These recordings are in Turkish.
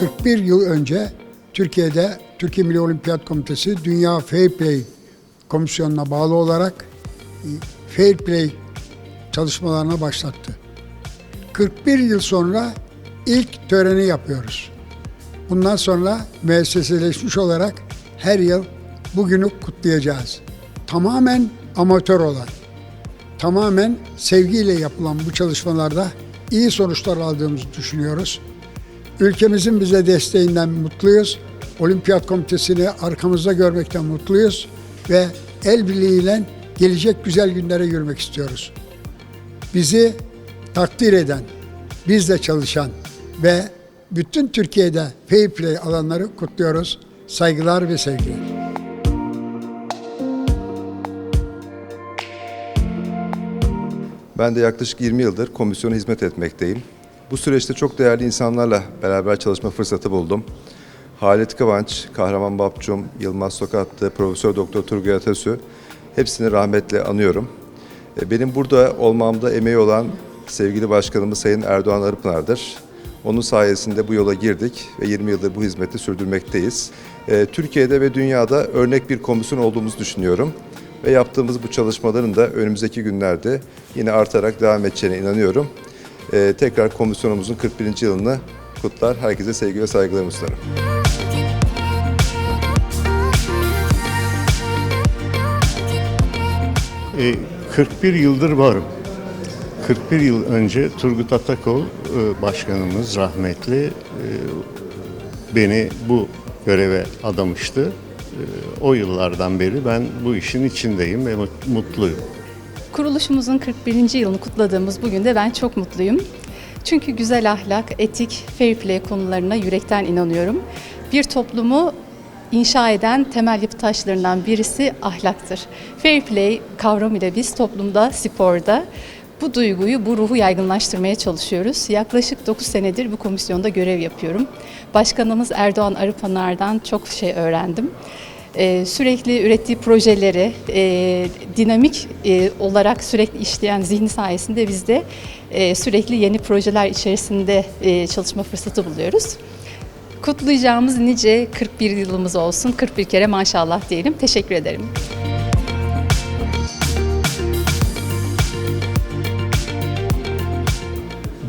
41 yıl önce Türkiye'de Türkiye Milli Olimpiyat Komitesi Dünya Fair Play Komisyonu'na bağlı olarak e, Fair Play çalışmalarına başlattı. 41 yıl sonra ilk töreni yapıyoruz. Bundan sonra müesseseleşmiş olarak her yıl bugünü kutlayacağız. Tamamen amatör olan, tamamen sevgiyle yapılan bu çalışmalarda iyi sonuçlar aldığımızı düşünüyoruz. Ülkemizin bize desteğinden mutluyuz. Olimpiyat Komitesi'ni arkamızda görmekten mutluyuz ve el birliğiyle gelecek güzel günlere yürümek istiyoruz. Bizi takdir eden, bizle çalışan ve bütün Türkiye'de fair play alanları kutluyoruz. Saygılar ve sevgiler. Ben de yaklaşık 20 yıldır komisyona hizmet etmekteyim. Bu süreçte çok değerli insanlarla beraber çalışma fırsatı buldum. Halit Kıvanç, Kahraman Bapçum, Yılmaz Sokatlı, Profesör Doktor Turgay Atasü hepsini rahmetle anıyorum. E, Benim burada olmamda emeği olan sevgili başkanımız Sayın Erdoğan Arıpınar'dır. Onun sayesinde bu yola girdik ve 20 yıldır bu hizmeti sürdürmekteyiz. E, Türkiye'de ve dünyada örnek bir komisyon olduğumuzu düşünüyorum ve yaptığımız bu çalışmaların da önümüzdeki günlerde yine artarak devam edeceğine inanıyorum. Ee, tekrar komisyonumuzun 41. yılını kutlar. Herkese sevgi ve saygılarımı sunarım. E, 41 yıldır varım. 41 yıl önce Turgut Atakol e, başkanımız rahmetli e, beni bu göreve adamıştı. E, O yıllardan beri ben bu işin içindeyim ve mut- mutluyum. Kuruluşumuzun 41. yılını kutladığımız bugün de ben çok mutluyum. Çünkü güzel ahlak, etik, fair play konularına yürekten inanıyorum. Bir toplumu inşa eden temel yapı taşlarından birisi ahlaktır. Fair play kavramıyla biz toplumda, sporda bu duyguyu, bu ruhu yaygınlaştırmaya çalışıyoruz. Yaklaşık 9 senedir bu komisyonda görev yapıyorum. Başkanımız Erdoğan Arıpınar'dan çok şey öğrendim. Ee, sürekli ürettiği projeleri e, dinamik e, olarak sürekli işleyen zihni sayesinde biz de e, sürekli yeni projeler içerisinde çalışma fırsatı buluyoruz. Kutlayacağımız nice 41 yılımız olsun. 41 kere maşallah diyelim. Teşekkür ederim.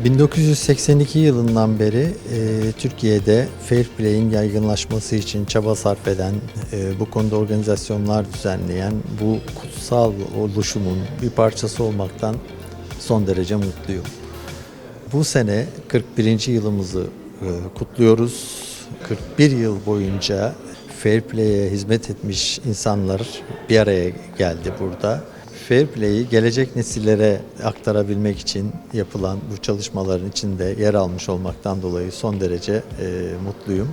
1982 yılından beri e, Türkiye'de fair play'in yaygınlaşması için çaba sarf eden, e, bu konuda organizasyonlar düzenleyen bu kutsal oluşumun bir parçası olmaktan son derece mutluyum. Bu sene 41. yılımızı e, kutluyoruz. 41 yıl boyunca fair play'e hizmet etmiş insanlar bir araya geldi burada. Fair play'i gelecek nesillere aktarabilmek için yapılan bu çalışmaların içinde yer almış olmaktan dolayı son derece e, mutluyum.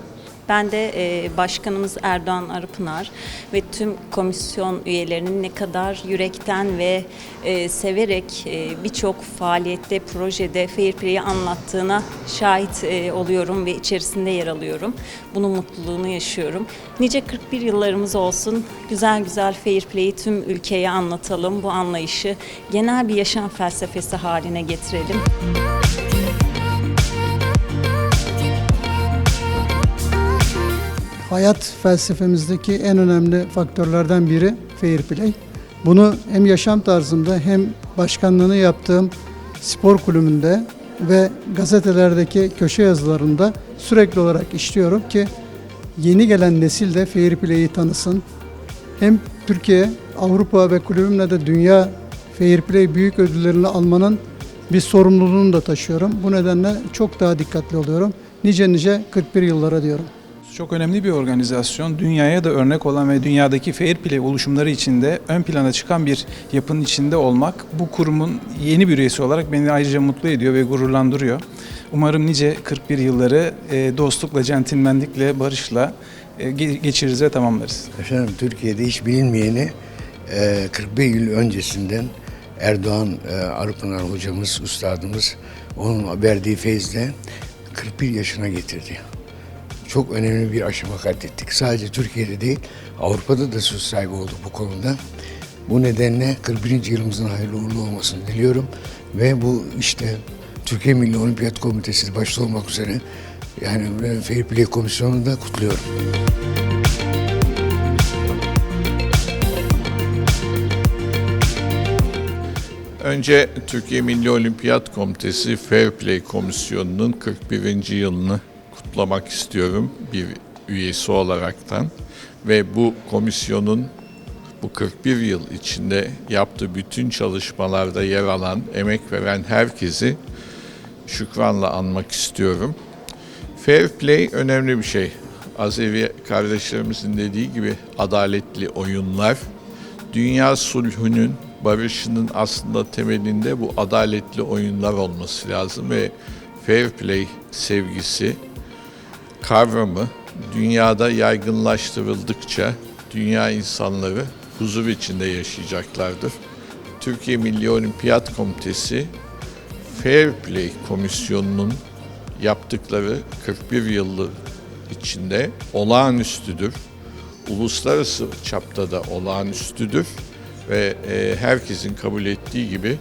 Ben de e, Başkanımız Erdoğan Arıpınar ve tüm komisyon üyelerinin ne kadar yürekten ve e, severek e, birçok faaliyette, projede Fair anlattığına şahit e, oluyorum ve içerisinde yer alıyorum. Bunun mutluluğunu yaşıyorum. Nice 41 yıllarımız olsun. Güzel güzel Fair tüm ülkeye anlatalım. Bu anlayışı genel bir yaşam felsefesi haline getirelim. Hayat felsefemizdeki en önemli faktörlerden biri fair play. Bunu hem yaşam tarzımda hem başkanlığını yaptığım spor kulübünde ve gazetelerdeki köşe yazılarında sürekli olarak işliyorum ki yeni gelen nesil de fair play'i tanısın. Hem Türkiye, Avrupa ve kulübümle de dünya fair play büyük ödüllerini almanın bir sorumluluğunu da taşıyorum. Bu nedenle çok daha dikkatli oluyorum. Nice nice 41 yıllara diyorum. Çok önemli bir organizasyon. Dünyaya da örnek olan ve dünyadaki fair play oluşumları içinde ön plana çıkan bir yapının içinde olmak bu kurumun yeni bir üyesi olarak beni ayrıca mutlu ediyor ve gururlandırıyor. Umarım nice 41 yılları e, dostlukla, centilmenlikle, barışla e, ge- geçiririz ve tamamlarız. Efendim Türkiye'de hiç bilinmeyeni e, 41 yıl öncesinden Erdoğan e, Arıpınar hocamız, üstadımız onun verdiği feyzle 41 yaşına getirdi. Çok önemli bir aşama kat ettik. Sadece Türkiye'de değil, Avrupa'da da söz sahibi olduk bu konuda. Bu nedenle 41. yılımızın hayırlı uğurlu olmasını diliyorum. Ve bu işte Türkiye Milli Olimpiyat Komitesi başta olmak üzere Yani e, Fair Play Komisyonu'nu da kutluyorum. Önce Türkiye Milli Olimpiyat Komitesi Fair Play Komisyonu'nun 41. yılını kutlamak istiyorum bir üyesi olaraktan. Ve bu komisyonun bu 41 yıl içinde yaptığı bütün çalışmalarda yer alan, emek veren herkesi şükranla anmak istiyorum. Fair play önemli bir şey. Az evvel kardeşlerimizin dediği gibi adaletli oyunlar, dünya sulhünün, barışının aslında temelinde bu adaletli oyunlar olması lazım ve fair play sevgisi kavramı dünyada yaygınlaştırıldıkça dünya insanları huzur içinde yaşayacaklardır. Türkiye Milli Olimpiyat Komitesi Fair Play Komisyonu'nun yaptıkları 41 yıllık içinde olağanüstüdür. Uluslararası çapta da olağanüstüdür ve e, herkesin kabul ettiği gibi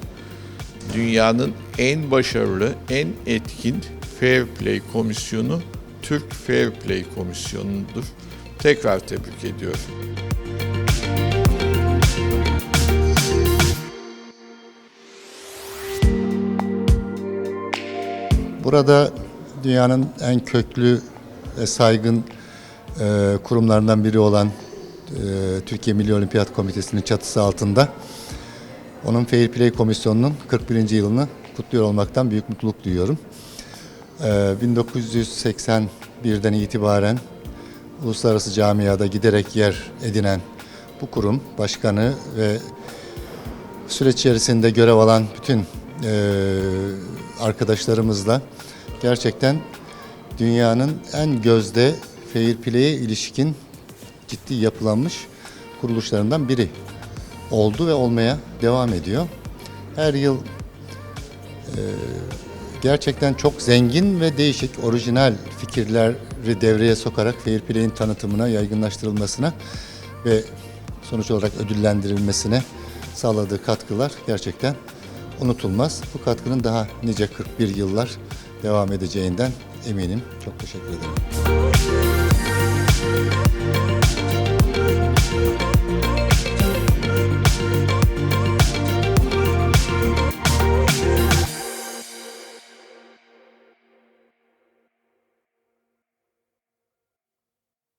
dünyanın en başarılı, en etkin Fair Play Komisyonu Türk Fair Play Komisyonu'dur. Tekrar tebrik ediyorum. Burada dünyanın en köklü ve saygın e, kurumlarından biri olan e, Türkiye Milli Olimpiyat Komitesi'nin çatısı altında onun Fair Play Komisyonu'nun 41. yılını kutluyor olmaktan büyük mutluluk duyuyorum. E, 1981'den itibaren uluslararası camiada giderek yer edinen bu kurum başkanı ve süreç içerisinde görev alan bütün e, arkadaşlarımızla gerçekten dünyanın en gözde fair play'e ilişkin ciddi yapılanmış kuruluşlarından biri oldu ve olmaya devam ediyor. Her yıl e, gerçekten çok zengin ve değişik, orijinal fikirleri devreye sokarak fair play'in tanıtımına, yaygınlaştırılmasına ve sonuç olarak ödüllendirilmesine sağladığı katkılar gerçekten unutulmaz. Bu katkının daha nice 41 yıllar devam edeceğinden eminim. Çok teşekkür ederim.